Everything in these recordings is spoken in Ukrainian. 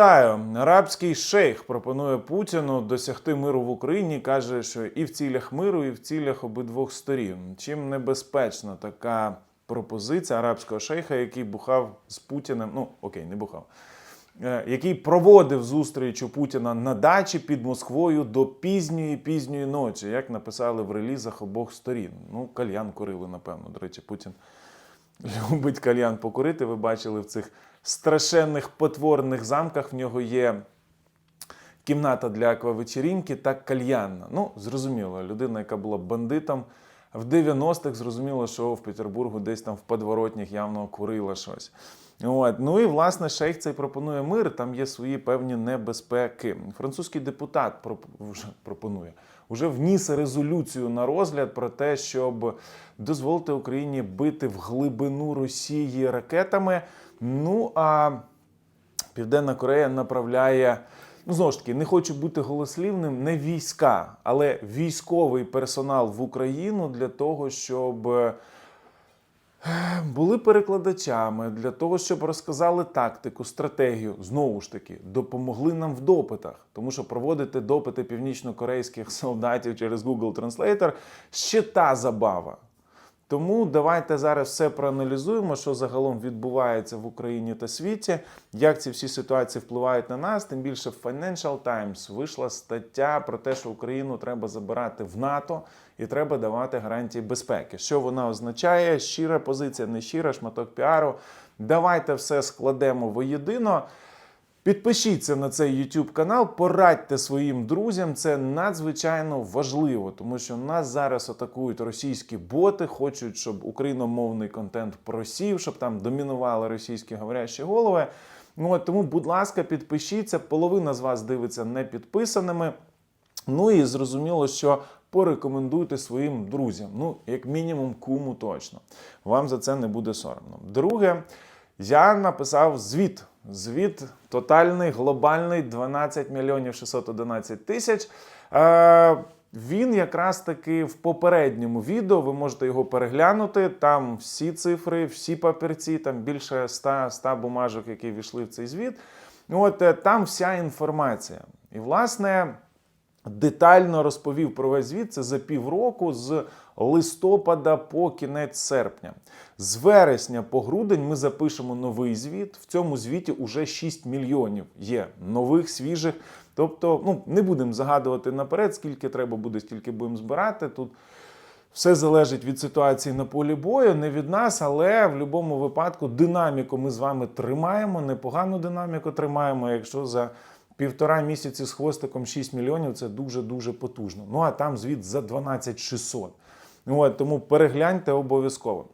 Вітаю! Арабський шейх пропонує Путіну досягти миру в Україні. каже, що і в цілях миру, і в цілях обидвох сторін. Чим небезпечна така пропозиція арабського шейха, який бухав з Путіним. Ну окей, не бухав. е, Який проводив зустріч у Путіна на дачі під Москвою до пізньої пізньої ночі, як написали в релізах обох сторін. Ну, кальян курили, напевно. До речі, Путін любить кальян покурити. Ви бачили в цих страшенних потворних замках. В нього є кімната для аквавечерінки та кальянна. Ну, зрозуміло, людина, яка була бандитом. В 90-х зрозуміло, що в Петербургу десь там в подворотнях явно курила щось. От. Ну і власне шейх цей пропонує мир. Там є свої певні небезпеки. Французький депутат проп- вже пропонує уже вніс резолюцію на розгляд про те, щоб дозволити Україні бити в глибину Росії ракетами. Ну а Південна Корея направляє. Ну, знову ж таки, не хочу бути голослівним, не війська, але військовий персонал в Україну для того, щоб е, були перекладачами, для того, щоб розказали тактику, стратегію, знову ж таки, допомогли нам в допитах. Тому що проводити допити північно-корейських солдатів через Google Translator ще та забава. Тому давайте зараз все проаналізуємо, що загалом відбувається в Україні та світі, як ці всі ситуації впливають на нас. Тим більше в Financial Times вийшла стаття про те, що Україну треба забирати в НАТО і треба давати гарантії безпеки. Що вона означає? Щира позиція, не щира, шматок піару. Давайте все складемо воєдино. Підпишіться на цей YouTube канал, порадьте своїм друзям. Це надзвичайно важливо, тому що нас зараз атакують російські боти, хочуть, щоб україномовний контент просів, щоб там домінували російські говорящі голови. Ну от тому, будь ласка, підпишіться. Половина з вас дивиться не підписаними. Ну і зрозуміло, що порекомендуйте своїм друзям. Ну, як мінімум, куму точно. Вам за це не буде соромно. Друге, я написав звіт. Звіт тотальний, глобальний 12 мільйонів 611 тисяч. Е, він якраз таки в попередньому відео, ви можете його переглянути. Там всі цифри, всі папірці, там більше 100, 100 бумажок, які війшли в цей звіт. От е, там вся інформація. І, власне, детально розповів про весь звіт. Це за півроку з листопада по кінець серпня. З вересня по грудень ми запишемо новий звіт. В цьому звіті уже 6 мільйонів є нових, свіжих. Тобто, ну не будемо загадувати наперед, скільки треба буде, стільки будемо збирати. Тут все залежить від ситуації на полі бою, не від нас, але в будь-якому випадку динаміку ми з вами тримаємо, непогану динаміку тримаємо. Якщо за півтора місяці з хвостиком 6 мільйонів це дуже-дуже потужно. Ну а там звіт за 12 600. От, тому перегляньте обов'язково.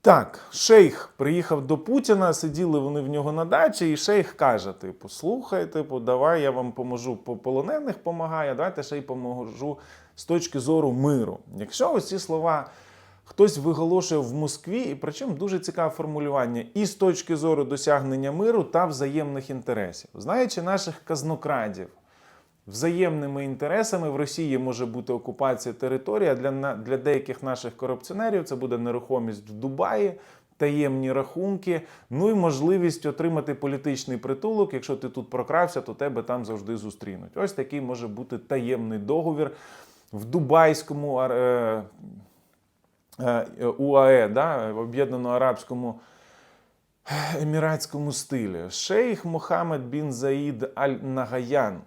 Так, шейх приїхав до Путіна, сиділи вони в нього на дачі, і шейх каже: типу, слухай, типу, давай я вам поможу по полонених помагаю, давайте ще й поможу з точки зору миру. Якщо ось ці слова хтось виголошує в Москві, і причому дуже цікаве формулювання, і з точки зору досягнення миру та взаємних інтересів. Знаючи наших казнокрадів, взаємними інтересами в Росії може бути окупація території, а для, для деяких наших корупціонерів це буде нерухомість в Дубаї. Таємні рахунки, ну і можливість отримати політичний притулок. Якщо ти тут прокрався, то тебе там завжди зустрінуть. Ось такий може бути таємний договір в Дубайському е, е, УАЕ, да, Об'єднано Арабському еміратському стилі. Шейх Мохаммед бін Заїд Аль Нагаян.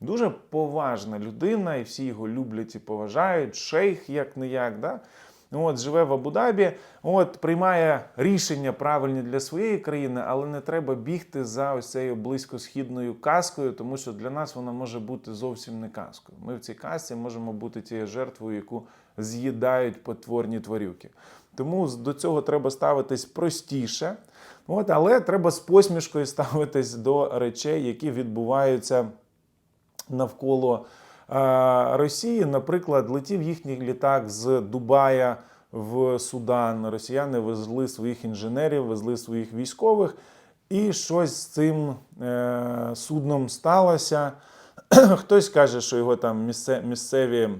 Дуже поважна людина, і всі його люблять і поважають. Шейх як не як. Да? От, живе в Абу-Дабі, от, приймає рішення правильні для своєї країни, але не треба бігти за ось цією близькосхідною казкою, тому що для нас вона може бути зовсім не казкою. Ми в цій казці можемо бути тією жертвою, яку з'їдають потворні тварюки. Тому до цього треба ставитись простіше, от, але треба з посмішкою ставитись до речей, які відбуваються навколо е, Росії. Наприклад, летів їхній літак з Дубая в Судан. Росіяни везли своїх інженерів, везли своїх військових, і щось з цим е, судном сталося. Хтось каже, що його там місцеві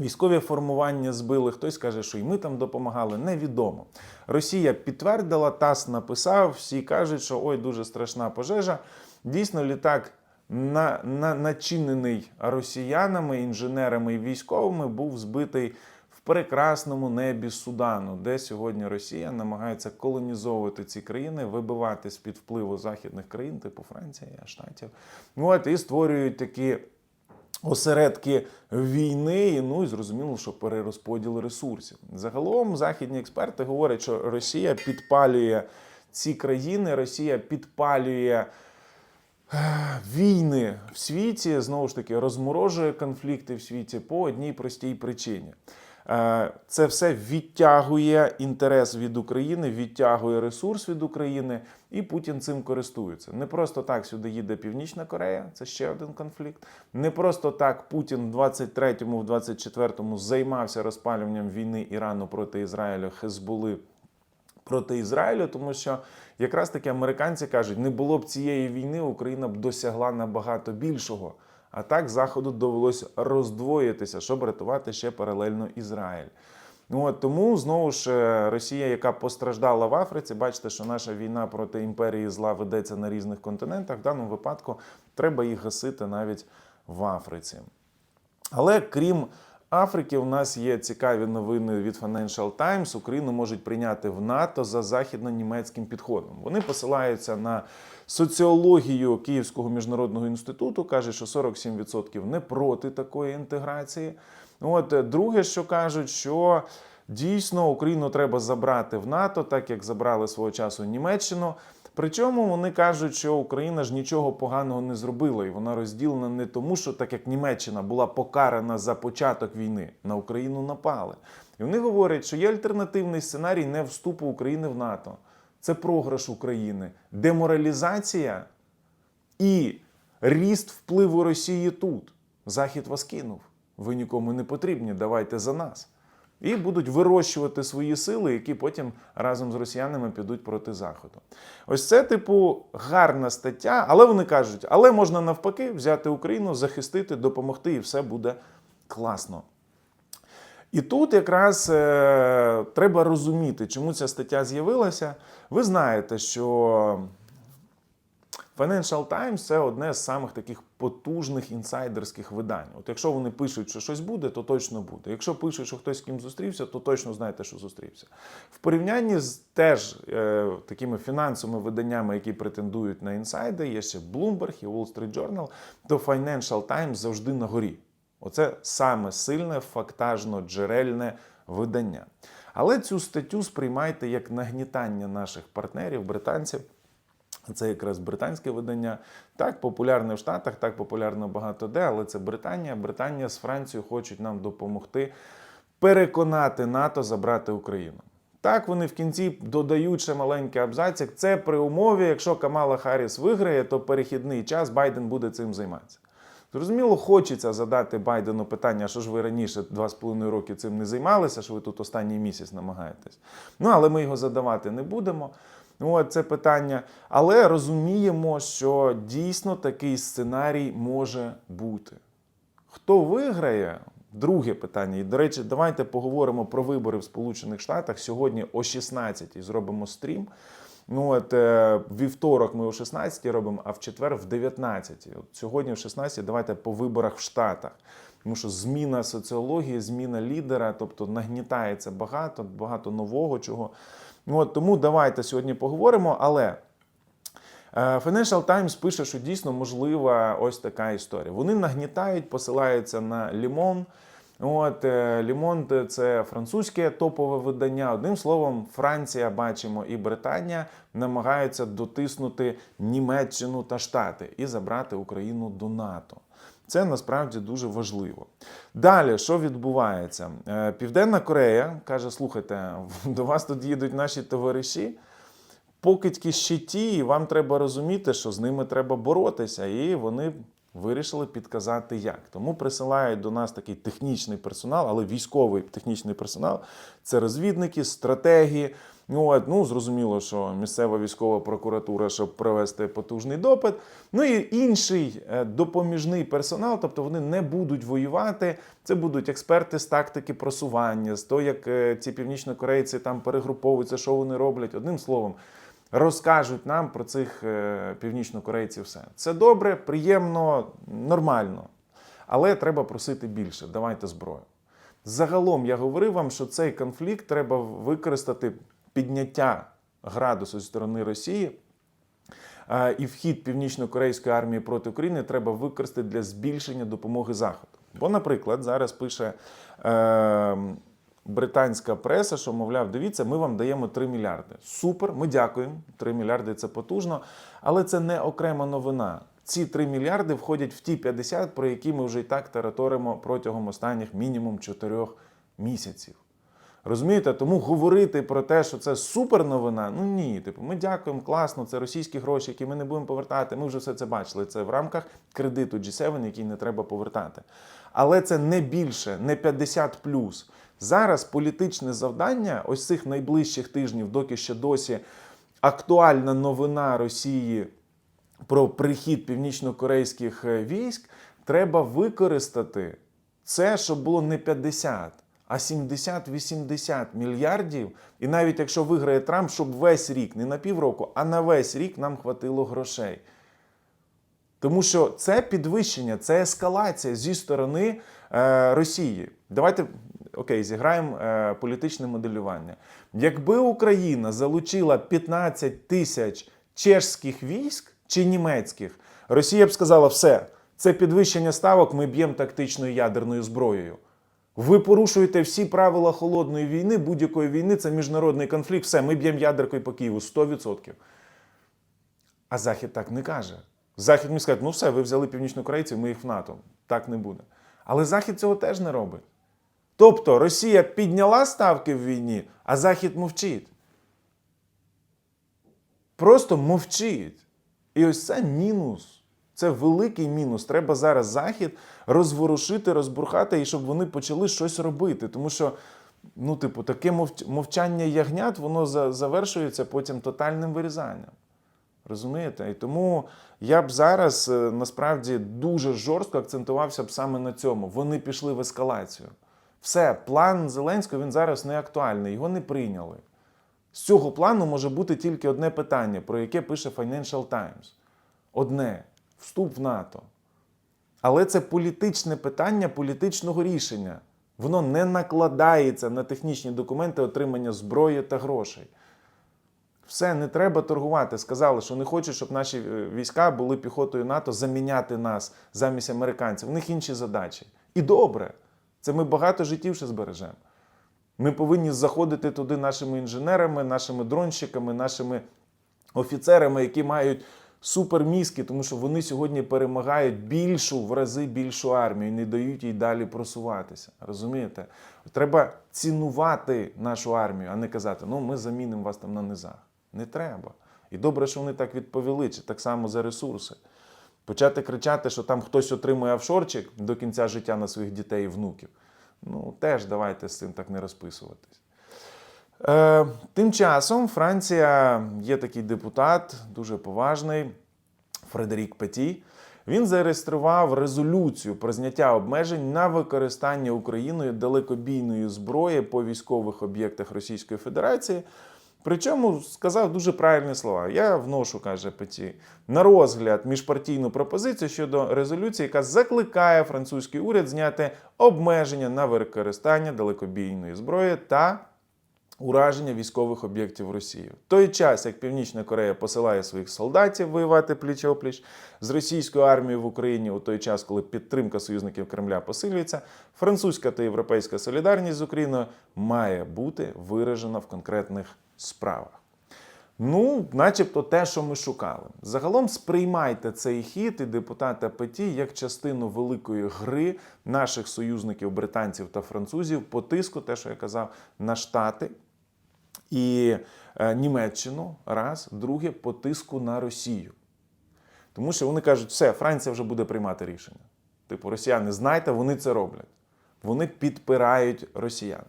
Військові формування збили, хтось каже, що і ми там допомагали. Невідомо. Росія підтвердила, ТАСС написав, всі кажуть, що ой, дуже страшна пожежа. Дійсно, літак на, на, начинений росіянами, інженерами і військовими, був збитий в прекрасному небі Судану, де сьогодні Росія намагається колонізовувати ці країни, вибивати з під впливу західних країн, типу Франції, Штатів. От і створюють такі осередки війни, ну і зрозуміло, що перерозподіл ресурсів. Загалом західні експерти говорять, що Росія підпалює ці країни, Росія підпалює війни в світі, знову ж таки, розморожує конфлікти в світі по одній простій причині. Е, Це все відтягує інтерес від України, відтягує ресурс від України, і Путін цим користується. Не просто так сюди їде Північна Корея, це ще один конфлікт. Не просто так Путін в 23-му, в 24-му займався розпалюванням війни Ірану проти Ізраїлю, Хезболи проти Ізраїлю, тому що якраз таки американці кажуть, не було б цієї війни, Україна б досягла набагато більшого. А так Заходу довелося роздвоїтися, щоб рятувати ще паралельно Ізраїль. Ну от тому знову ж е, Росія, яка постраждала в Африці, бачите, що наша війна проти імперії зла ведеться на різних континентах. В даному випадку треба їх гасити навіть в Африці. Але крім Африки, у нас є цікаві новини від Financial Times. Україну можуть прийняти в НАТО за західно-німецьким підходом. Вони посилаються на соціологію Київського міжнародного інституту. каже, що 47% не проти такої інтеграції. От е, друге, що кажуть, що дійсно Україну треба забрати в НАТО, так як забрали свого часу Німеччину. Причому вони кажуть, що Україна ж нічого поганого не зробила, і вона розділена не тому, що так як Німеччина була покарана за початок війни, на Україну напали. І вони говорять, що є альтернативний сценарій не вступу України в НАТО. Це програш України, деморалізація і ріст впливу Росії тут. Захід вас кинув. Ви нікому не потрібні, давайте за нас. І будуть вирощувати свої сили, які потім разом з росіянами підуть проти Заходу. Ось це, типу, гарна стаття, але вони кажуть, але можна навпаки взяти Україну, захистити, допомогти, і все буде класно. І тут якраз е, треба розуміти, чому ця стаття з'явилася. Ви знаєте, що Financial Times це одне з самих таких потужних інсайдерських видань. От якщо вони пишуть, що щось буде, то точно буде. Якщо пишуть, що хтось з ким зустрівся, то точно знаєте, що зустрівся. В порівнянні з теж е, такими фінансовими виданнями, які претендують на інсайди, є ще Bloomberg і Wall Street Journal, то Financial Times завжди на горі. Оце саме сильне, фактажно джерельне видання. Але цю статтю сприймайте як нагнітання наших партнерів, британців. Це якраз британське видання. Так, популярне в Штатах, так популярно багато де, але це Британія. Британія з Францією хочуть нам допомогти переконати НАТО забрати Україну. Так, вони в кінці додають ще маленький абзацик. Це при умові, якщо Камала Харріс виграє, то перехідний час Байден буде цим займатися. Зрозуміло, хочеться задати Байдену питання, що ж ви раніше два з половиною роки цим не займалися, що ви тут останній місяць намагаєтесь. Ну, але ми його задавати не будемо. Ну, це питання. Але розуміємо, що дійсно такий сценарій може бути. Хто виграє? Друге питання. І, до речі, давайте поговоримо про вибори в Сполучених Штатах. Сьогодні о 16 зробимо стрім. Ну, от, е, вівторок ми о 16 робимо, а в четвер в 19. От сьогодні в 16 давайте по виборах в Штатах. Тому що зміна соціології, зміна лідера, тобто нагнітається багато, багато нового чого. От, тому давайте сьогодні поговоримо. Але е, Financial Times пише, що дійсно можлива ось така історія. Вони нагнітають, посилаються на Лімон. От е, Лімон це французьке топове видання. Одним словом, Франція, бачимо, і Британія намагаються дотиснути Німеччину та Штати і забрати Україну до НАТО. Це насправді дуже важливо. Далі, що відбувається? Е, Південна Корея каже: слухайте, до вас тут їдуть наші товариші. Покидьки ще ті, і вам треба розуміти, що з ними треба боротися, і вони вирішили підказати як. Тому присилають до нас такий технічний персонал, але військовий технічний персонал це розвідники, стратегії. Ну, от, ну, зрозуміло, що місцева військова прокуратура, щоб провести потужний допит. Ну і інший е, допоміжний персонал, тобто вони не будуть воювати. Це будуть експерти з тактики просування, з того, як е, ці північнокорейці там перегруповуються, що вони роблять. Одним словом, розкажуть нам про цих е, північнокорейців все. Це добре, приємно, нормально. Але треба просити більше. Давайте зброю. Загалом я говорив вам, що цей конфлікт треба використати підняття градусу зі сторони Росії. е, І вхід північно-корейської армії проти України треба використати для збільшення допомоги Заходу. Бо, наприклад, зараз пише е, британська преса, що, мовляв, дивіться, ми вам даємо 3 мільярди. Супер, ми дякуємо. 3 мільярди це потужно, але це не окрема новина. Ці 3 мільярди входять в ті 50, про які ми вже і так тараторимо протягом останніх мінімум 4 місяців. Розумієте, тому говорити про те, що це супер новина, ну ні. Типу, ми дякуємо, класно, це російські гроші, які ми не будемо повертати. Ми вже все це бачили. Це в рамках кредиту G7, який не треба повертати. Але це не більше, не 50 Зараз політичне завдання ось цих найближчих тижнів, доки ще досі актуальна новина Росії про прихід північно-корейських е, військ, треба використати це, щоб було не 50, а 70-80 мільярдів. І навіть якщо виграє Трамп, щоб весь рік, не на півроку, а на весь рік нам хватило грошей. Тому що це підвищення, це ескалація зі сторони е, Росії. Давайте окей, зіграємо е, політичне моделювання. Якби Україна залучила 15 тисяч чешських військ чи німецьких, Росія б сказала, все, це підвищення ставок, ми б'ємо тактичною ядерною зброєю. Ви порушуєте всі правила холодної війни, будь-якої війни, це міжнародний конфлікт, все, ми б'ємо ядеркою по Києву 100%. А Захід так не каже. Захід міг сказати, ну все, ви взяли північнокорейців, ми їх в НАТО. Так не буде. Але Захід цього теж не робить. Тобто Росія підняла ставки в війні, а Захід мовчить. Просто мовчить. І ось це мінус. Це великий мінус. Треба зараз Захід розворушити, розбурхати, і щоб вони почали щось робити. Тому що, ну, типу, таке мовчання ягнят, воно завершується потім тотальним вирізанням. Розумієте? І тому я б зараз е, насправді дуже жорстко акцентувався б саме на цьому. Вони пішли в ескалацію. Все, план Зеленського він зараз не актуальний, його не прийняли. З цього плану може бути тільки одне питання, про яке пише Financial Times. Одне вступ в НАТО. Але це політичне питання політичного рішення. Воно не накладається на технічні документи отримання зброї та грошей. Все, не треба торгувати. Сказали, що не хочуть, щоб наші е, війська були піхотою НАТО заміняти нас замість американців. У них інші задачі. І добре. Це ми багато життів ще збережемо. Ми повинні заходити туди нашими інженерами, нашими дронщиками, нашими офіцерами, які мають супермізки, тому що вони сьогодні перемагають більшу в рази більшу армію і не дають їй далі просуватися. Розумієте? Треба цінувати нашу армію, а не казати, ну ми замінимо вас там на низах. Не треба. І добре, що вони так відповіли, чи так само за ресурси. Почати кричати, що там хтось отримує офшорчик до кінця життя на своїх дітей і внуків. Ну, теж давайте з цим так не розписуватись. Е, тим часом Франція є такий депутат, дуже поважний, Фредерік Петі. Він зареєстрував резолюцію про зняття обмежень на використання Україною далекобійної зброї по військових об'єктах Російської Федерації. Причому сказав дуже правильні слова. Я вношу, каже Петі, на розгляд міжпартійну пропозицію щодо резолюції, яка закликає французький уряд зняти обмеження на використання далекобійної зброї та ураження військових об'єктів Росії. В той час, як Північна Корея посилає своїх солдатів воювати пліч-опліч з російською армією в Україні, у той час, коли підтримка союзників Кремля посилюється, французька та європейська солідарність з Україною має бути виражена в конкретних справах. Ну, начебто те, що ми шукали. Загалом сприймайте цей хід і депутата Петі як частину великої гри наших союзників, британців та французів по тиску, те, що я казав, на Штати і е, Німеччину. Раз, друге, по тиску на Росію. Тому що вони кажуть, все, Франція вже буде приймати рішення. Типу, росіяни, знайте, вони це роблять. Вони підпирають росіян.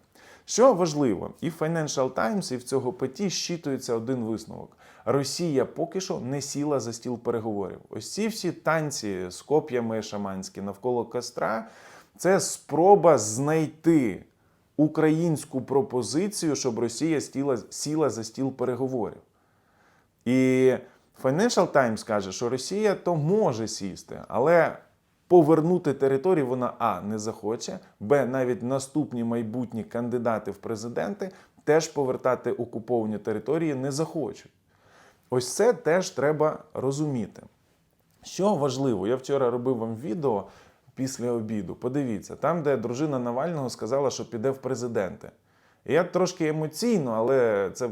Що важливо, і в Financial Times, і в цього петі щитується один висновок. Росія поки що не сіла за стіл переговорів. Ось ці всі танці з коп'ями шаманські навколо костра це спроба знайти українську пропозицію, щоб Росія стіла, сіла за стіл переговорів. І Financial Times каже, що Росія то може сісти, але повернути територію вона А не захоче, Б, навіть наступні майбутні кандидати в президенти теж повертати окуповані території не захочуть. Ось це теж треба розуміти. Що важливо, я вчора робив вам відео після обіду. Подивіться, там, де дружина Навального сказала, що піде в президенти. І я трошки емоційно, але це,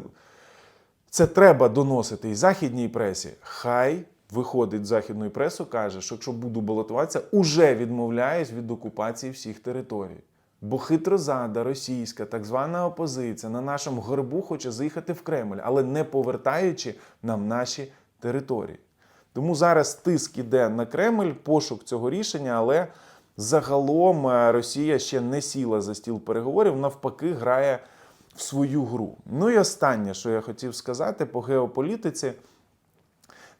це треба доносити і західній пресі. Хай виходить з західної преси, каже, що якщо буду балотуватися, уже відмовляюсь від окупації всіх територій. Бо хитрозада російська, так звана опозиція на нашому горбу хоче заїхати в Кремль, але не повертаючи нам наші території. Тому зараз тиск іде на Кремль, пошук цього рішення, але загалом е, Росія ще не сіла за стіл переговорів, навпаки, грає в свою гру. Ну і останнє, що я хотів сказати по геополітиці,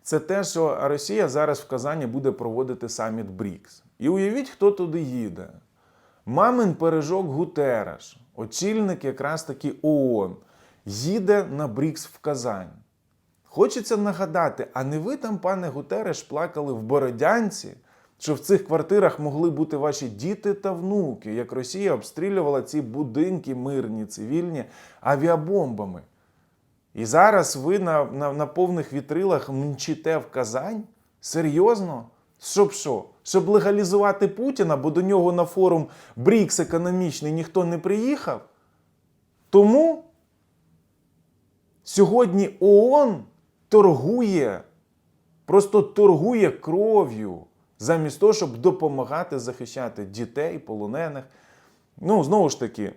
це те, що Росія зараз в Казані буде проводити саміт БРІКС. І уявіть, хто туди їде. Мамин пережок Гутераш, очільник якраз таки ООН, їде на БРІКС в Казань. Хочеться нагадати, а не ви там, пане Гутереш, плакали в Бородянці, що в цих квартирах могли бути ваші діти та внуки, як Росія обстрілювала ці будинки мирні, цивільні авіабомбами. І зараз ви на, на, на повних вітрилах мчите в Казань? Серйозно? Щоб що? Щоб легалізувати Путіна, бо до нього на форум БРІКС економічний ніхто не приїхав? Тому сьогодні ООН торгує, просто торгує кров'ю, замість того, щоб допомагати захищати дітей, полонених. Ну, знову ж таки,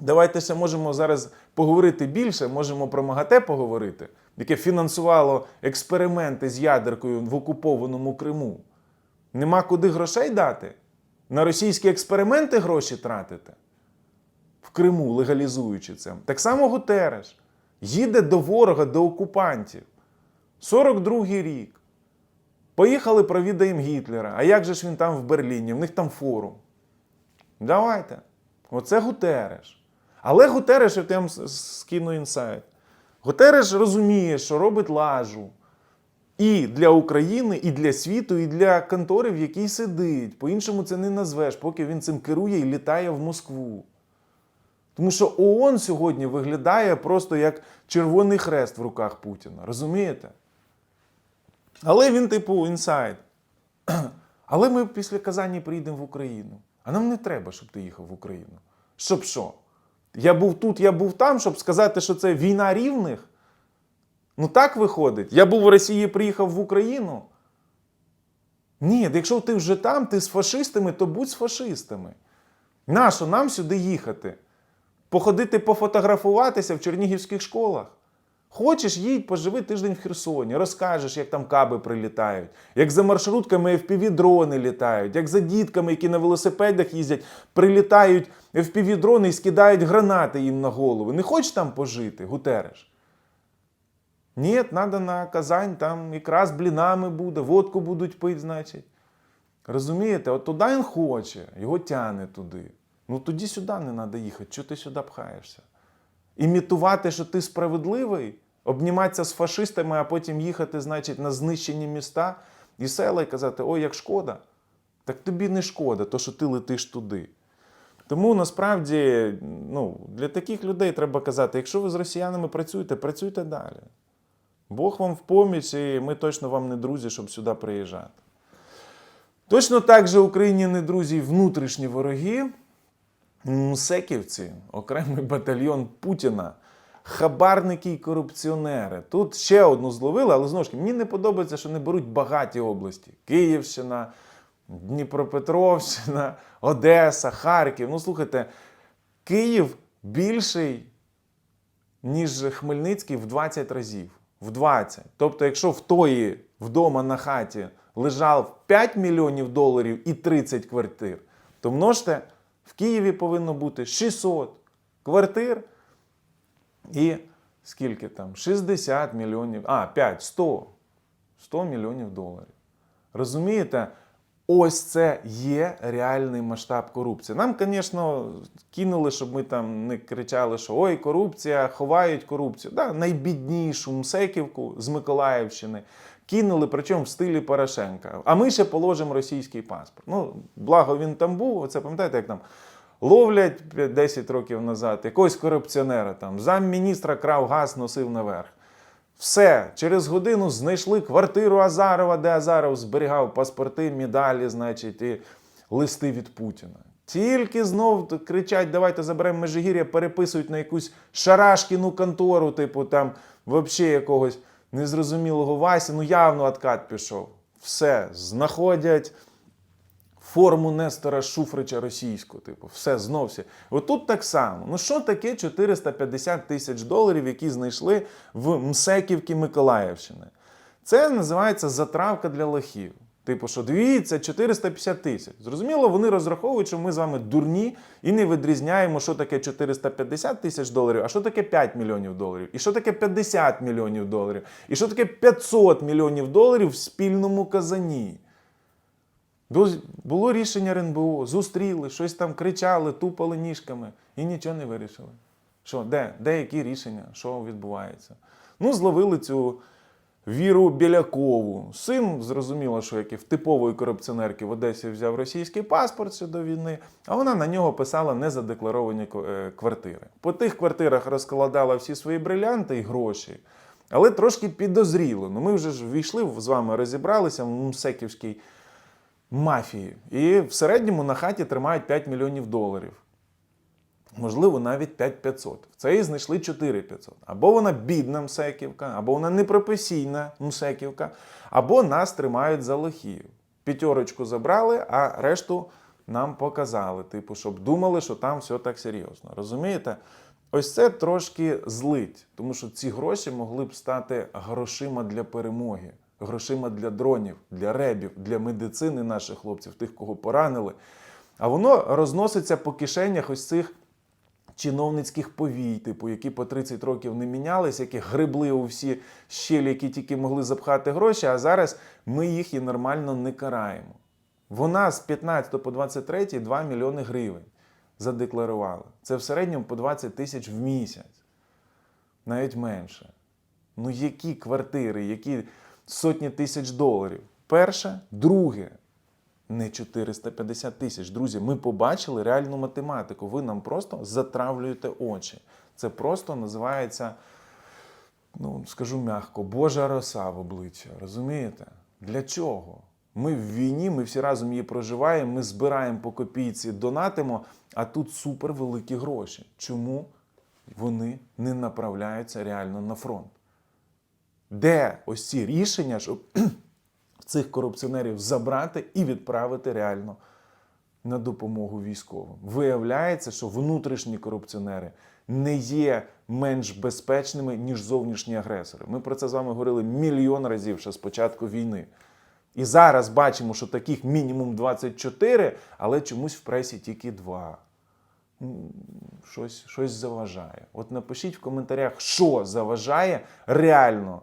давайте ще можемо зараз поговорити більше, можемо про МАГАТЕ поговорити, яке фінансувало експерименти з ядеркою в окупованому Криму. Нема куди грошей дати? На російські експерименти гроші тратити? В Криму, легалізуючи це. Так само Гутереш їде до ворога, до окупантів. 42-й рік. Поїхали, провідаємо Гітлера. А як же ж він там в Берліні? В них там форум. Давайте. Оце Гутереш. Але Гутереш, я вам скину інсайт. Гутереш розуміє, що робить лажу. І для України, і для світу, і для контори, в якій сидить. По-іншому це не назвеш, поки він цим керує і літає в Москву. Тому що ООН сьогодні виглядає просто як червоний хрест в руках Путіна. Розумієте? Але він, типу, інсайд. Але ми після Казані приїдемо в Україну. А нам не треба, щоб ти їхав в Україну. Щоб що? Я був тут, я був там, щоб сказати, що це війна рівних. Ну так виходить. Я був в Росії, приїхав в Україну. Ні, якщо ти вже там, ти з фашистами, то будь з фашистами. Нащо нам сюди їхати? Походити пофотографуватися в чернігівських школах. Хочеш, їдь, поживи тиждень в Херсоні, розкажеш, як там каби прилітають, як за маршрутками FPV-дрони літають, як за дітками, які на велосипедах їздять, прилітають FPV-дрони і скидають гранати їм на голову. Не хочеш там пожити, Гутереш? Ні, треба на Казань, там якраз блінами буде, водку будуть пити, значить. Розумієте, от туди він хоче, його тяне туди. Ну тоді сюди не треба їхати. Чого ти сюди пхаєшся? Імітувати, що ти справедливий, обніматися з фашистами, а потім їхати, значить, на знищені міста і села і казати, ой, як шкода. Так тобі не шкода, то що ти летиш туди. Тому насправді ну, для таких людей треба казати, якщо ви з росіянами працюєте, працюйте далі. Бог вам в поміч, і ми точно вам не друзі, щоб сюди приїжджати. Точно так же Україні не друзі й внутрішні вороги. Мсеківці, окремий батальйон Путіна, хабарники і корупціонери. Тут ще одну зловили, але знову ж таки, мені не подобається, що не беруть багаті області: Київщина, Дніпропетровщина, Одеса, Харків. Ну, слухайте, Київ більший, ніж Хмельницький в 20 разів. В 20. Тобто, якщо в тої вдома на хаті лежав 5 мільйонів доларів і 30 квартир, то множте, в Києві повинно бути 600 квартир і скільки там? 60 мільйонів, а, 5, 100. 100 мільйонів доларів. Розумієте? Ось це є реальний масштаб корупції. Нам, звісно, кинули, щоб ми там не кричали, що ой, корупція, ховають корупцію. Да, найбіднішу Мсеківку з Миколаївщини кинули, причому в стилі Порошенка. А ми ще положимо російський паспорт. Ну, благо він там був. Оце пам'ятаєте, як там ловлять 10 років назад якогось корупціонера, там замміністра крав газ, носив наверх. Все, через годину знайшли квартиру Азарова, де Азаров зберігав паспорти, медалі, значить, і листи від Путіна. Тільки знов кричать: давайте заберемо Межигір'я, переписують на якусь шарашкіну контору, типу там взагалі якогось незрозумілого Васі, ну явно откат пішов. Все, знаходять форму Нестора Шуфрича російську, типу, все знов всі. Отут так само. Ну що таке 450 тисяч доларів, які знайшли в Мсеківці Миколаївщини? Це називається затравка для лохів. Типу, що дивіться, 450 тисяч. Зрозуміло, вони розраховують, що ми з вами дурні і не відрізняємо, що таке 450 тисяч доларів, а що таке 5 мільйонів доларів, і що таке 50 мільйонів доларів, і що таке 500 мільйонів доларів в спільному казані. Бу- Було рішення РНБО, зустріли, щось там кричали, тупали ніжками і нічого не вирішили. Що, де? Де які рішення? Що відбувається? Ну, зловили цю Віру Білякову. Син, зрозуміло, що як і в типової корупціонерки в Одесі взяв російський паспорт ще до війни, а вона на нього писала незадекларовані е, квартири. По тих квартирах розкладала всі свої брилянти і гроші. Але трошки підозріло. Ну, ми вже ж війшли з вами, розібралися в Мсеківській мафії. І в середньому на хаті тримають 5 мільйонів доларів. Можливо, навіть 5500. В цей знайшли 4500. Або вона бідна Мсеківка, або вона непрофесійна Мсеківка, або нас тримають за лохів. П'ятерочку забрали, а решту нам показали. Типу, щоб думали, що там все так серйозно. Розумієте? Ось це трошки злить, тому що ці гроші могли б стати грошима для перемоги, грошима для дронів, для ребів, для медицини наших хлопців, тих, кого поранили. А воно розноситься по кишенях ось цих чиновницьких повій, типу, які по 30 років не мінялись, які гребли у всі щелі, які тільки могли запхати гроші, а зараз ми їх і нормально не караємо. Вона з 15 по 23 2 мільйони гривень задекларувала. Це в середньому по 20 тисяч в місяць, навіть менше. Ну які квартири, які сотні тисяч доларів? Перше, друге, не 450 тисяч. Друзі, ми побачили реальну математику. Ви нам просто затравлюєте очі. Це просто називається, ну скажу м'яко, Божа роса в обличчя. Розумієте? Для чого? Ми в війні, ми всі разом її проживаємо, ми збираємо по копійці, донатимо, а тут супервеликі гроші. Чому вони не направляються реально на фронт? Де ось ці рішення, щоб цих корупціонерів забрати і відправити реально на допомогу військовим. Виявляється, що внутрішні корупціонери не є менш безпечними, ніж зовнішні агресори. Ми про це з вами говорили мільйон разів ще з початку війни. І зараз бачимо, що таких мінімум 24, але чомусь в пресі тільки два. Щось, щось заважає. От напишіть в коментарях, що заважає реально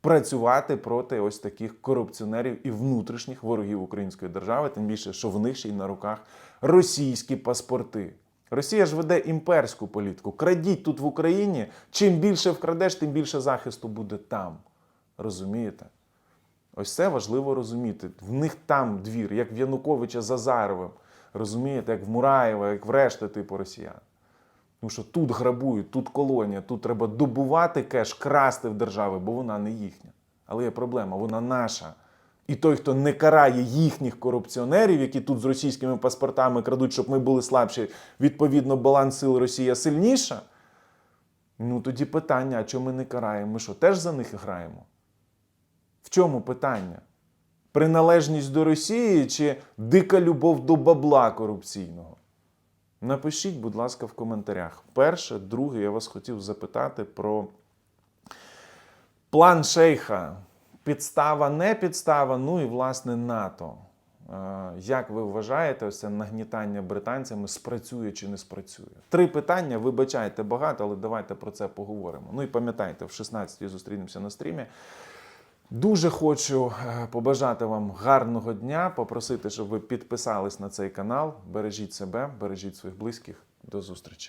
працювати проти ось таких корупціонерів і внутрішніх ворогів української держави, тим більше, що в них ще й на руках російські паспорти. Росія ж веде імперську політику. Крадіть тут в Україні. Чим більше вкрадеш, тим більше захисту буде там. Розумієте? Ось це важливо розуміти. В них там двір, як в Януковича з Азаровим. Розумієте, як в Мураєва, як в решти типу росіян. Тому що тут грабують, тут колонія, тут треба добувати кеш, красти в держави, бо вона не їхня. Але є проблема, вона наша. І той, хто не карає їхніх корупціонерів, які тут з російськими паспортами крадуть, щоб ми були слабші, відповідно, баланс сил Росія сильніша. Ну тоді питання: а чому ми не караємо? Ми що, теж за них граємо? В чому питання? Приналежність до Росії чи дика любов до бабла корупційного? Напишіть, будь ласка, в коментарях. Перше, друге, я вас хотів запитати про план шейха Підстава, не підстава, ну і власне НАТО. Е, Як ви вважаєте, ось це нагнітання британцями спрацює чи не спрацює? Три питання. Вибачайте багато, але давайте про це поговоримо. Ну і пам'ятайте, в 16-й зустрінемося на стрімі. Дуже хочу е, побажати вам гарного дня, попросити, щоб ви підписались на цей канал. Бережіть себе, бережіть своїх близьких. До зустрічі.